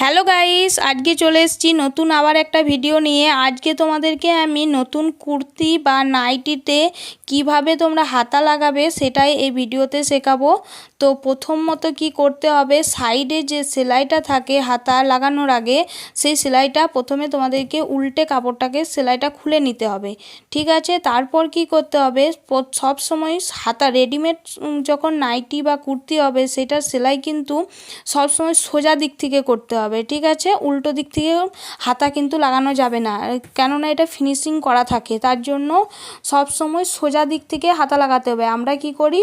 Hello guys, আজকে চলে এসেছি নতুন আবার একটা ভিডিও নিয়ে। আজকে তোমাদেরকে আমি নতুন কুর্তি বা নাইটিতে কীভাবে তোমরা হাতা লাগাবে সেটাই এই ভিডিওতে শেখাবো। তো প্রথম মতো কী করতে হবে? সাইডে যে সেলাইটা থাকে হাতা লাগানোর আগে, সেই সেলাইটা প্রথমে তোমাদেরকে উল্টে কাপড়টাকে সেলাইটা খুলে নিতে হবে। ঠিক আছে? তারপর কি করতে হবে? সব সময় হাতা রেডিমেড যখন নাইটি বা কুর্তি হবে সেটার সেলাই কিন্তু সব সময় সোজা দিক থেকে করতে হবে। ঠিক আছে? উল্টো দিক থেকে হাতা কিন্তু লাগানো যাবে না। কেননা এটা ফিনিশিং করা থাকে। তার জন্য সব সময় সোজা দিক থেকে হাতা লাগাতে হবে। আমরা কি করি?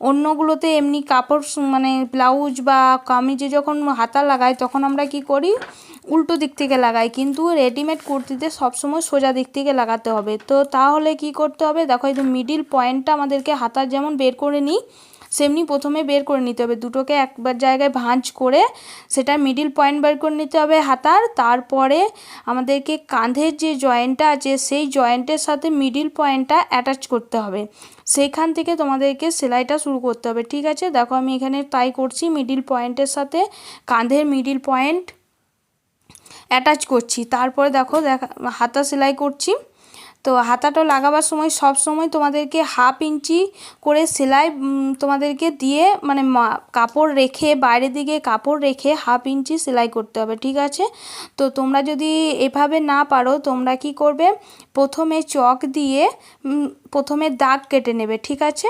অন্যগুলোতে এমনি কাপড় মানে ব্লাউজ বা কামিজে যখন হাতা লাগাই, তখন আমরা কি করি? উল্টো দিক থেকে লাগাই। কিন্তু রেডিমেড কুর্তিতে সবসময় সোজা দিক থেকে লাগাতে হবে। তো তাহলে কি করতে হবে? দেখো, এই যে মিডিল পয়েন্টটা আমাদেরকে হাতার যেমন বের করে নিই সেমনি প্রথমে বের করে নিতে হবে। দুটোকে একবার জায়গায় ভাঁজ করে সেটা মিডিল পয়েন্ট বের করে নিতে হবে হাতার। তারপরে আমাদেরকে কাঁধের যে জয়েন্টটা আছে সেই জয়েন্টের সাথে মিডিল পয়েন্টটা অ্যাটাচ করতে হবে। সেইখান থেকে তোমাদেরকে সেলাইটা শুরু করতে হবে, ঠিক আছে? দেখো আমি এখানে তাই করছি মিডিল পয়েন্টের সাথে কাঁধের মিডিল পয়েন্ট অ্যাটাচ করছি। তারপরে দেখো, দেখা, হাতা সেলাই করছি। তো হাতাটা লাগাবার সময় সব সময় তোমাদেরকে হাফ ইঞ্চি করে সেলাই তোমাদেরকে দিয়ে মানে কাপড় রেখে, বাইরের দিকে কাপড় রেখে হাফ ইঞ্চি সেলাই করতে হবে, ঠিক আছে? তো তোমরা যদি এভাবে না পারো, তোমরা কি করবে? প্রথমে চক দিয়ে প্রথমে দাগ কেটে নেবে, ঠিক আছে?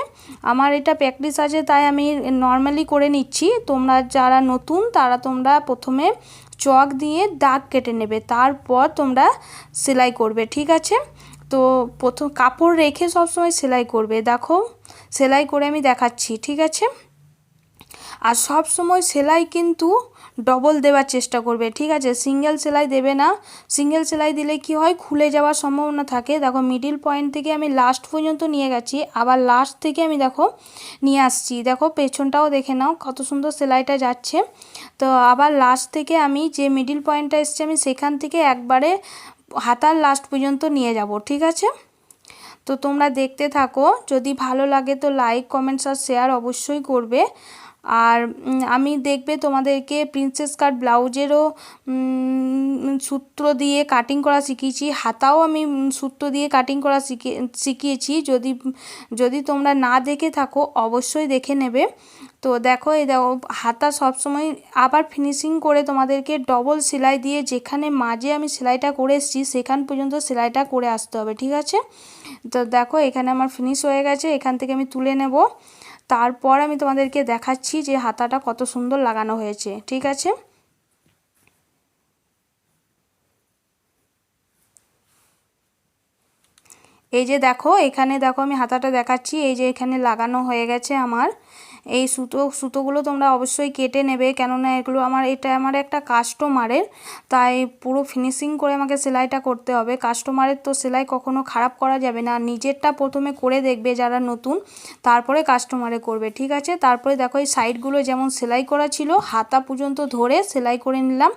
আমার এটা প্র্যাকটিস আছে, তাই আমি নর্মালি করে নিচ্ছি। তোমরা যারা নতুন, তারা তোমরা প্রথমে চক দিয়ে দাগ কেটে নেবে, তারপর তোমরা সেলাই করবে, ঠিক আছে? তো প্রথম কাপড় রেখে সবসময় সেলাই করবে। দেখো, সেলাই করে আমি দেখাচ্ছি, ঠিক আছে? আর সব সময় সেলাই কিন্তু ডবল দেওয়ার চেষ্টা করবে, ঠিক আছে? সিঙ্গেল সেলাই দেবে না। সিঙ্গেল সেলাই দিলে কি হয়? খুলে যাওয়ার সম্ভাবনা থাকে। দেখো মিডিল পয়েন্ট থেকে আমি লাস্ট পর্যন্ত নিয়ে গেছি। আবার লাস্ট থেকে আমি দেখো, নিয়ে আসছি। দেখো, পেছনটাও দেখে নাও, কত সুন্দর সেলাইটা যাচ্ছে। তো আবার লাস্ট থেকে আমি যে মিডিল পয়েন্টটা এসছে, আমি সেখান থেকে একবারে হাতার লাস্ট পর্যন্ত নিয়ে যাব, ঠিক আছে? তো তোমরা দেখতে থাকো, যদি ভালো লাগে তো লাইক কমেন্টস আর শেয়ার অবশ্যই করবে। আর আমি দেখবে তোমাদেরকে প্রিন্সেস কাট ব্লাউজেরও সূত্র দিয়ে কাটিং করা শিখিয়েছি। হাতাও আমি সূত্র দিয়ে কাটিং করা শিখে, শিখিয়েছি। যদি যদি তোমরা না দেখে থাকো, অবশ্যই দেখে নেবে। তো দেখো, এই দেখো, হাতা সবসময় আবার ফিনিশিং করে তোমাদেরকে ডবল সেলাই দিয়ে যেখানে মাঝে আমি সেলাইটা করে এসেছি, সেখান পর্যন্ত সেলাইটা করে আসতে হবে, ঠিক আছে? তো দেখো, এখানে আমার ফিনিশ হয়ে গেছে, এখান থেকে আমি তুলে নেব। তারপর আমি তোমাদেরকে দেখাচ্ছি যে হাতাটা কত সুন্দর লাগানো হয়েছে, ঠিক আছে? এই যে দেখো, এখানে দেখো আমি হাতাটা দেখাচ্ছি, এই যে এখানে লাগানো হয়ে গেছে আমার এই সুতো, সুতোগুলো তোমরা অবশ্যই কেটে নেবে। কেননা এগুলো আমার, এটা আমার একটা কাস্টমারের তাই পুরো ফিনিশিং করে আমাকে সেলাইটা করতে হবে। কাস্টমারের তো সেলাই কখনো খারাপ করা যাবে না। নিজেরটা প্রথমে করে দেখবে যারা নতুন, তারপরে কাস্টমারে করবে, ঠিক আছে? তারপরে দেখো এই সাইডগুলো যেমন সেলাই করা ছিল, হাতা পর্যন্ত ধরে সেলাই করে নিলাম।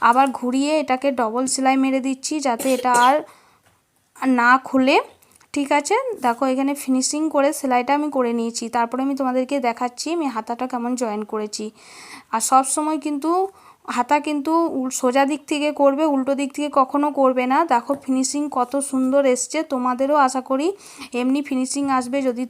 আবার ঘুরিয়ে এটাকে ডবল সেলাই মেরে দিচ্ছি, যাতে এটা আর না খুলে ঠিক আছে? দেখো, এখানে ফিনিশিং করে সেলাইটা আমি করে নিয়েছি। তারপরে আমি তোমাদেরকে দেখাচ্ছি আমি হাতাটা কেমন জয়েন করেছি। আর সব সময় কিন্তু হাতা কিন্তু সোজা দিক থেকে করবে, উল্টো দিক থেকে কখনো করবে না। দেখো ফিনিশিং কত সুন্দর এসছে। তোমাদেরও আশা করি এমনি ফিনিশিং আসবে যদি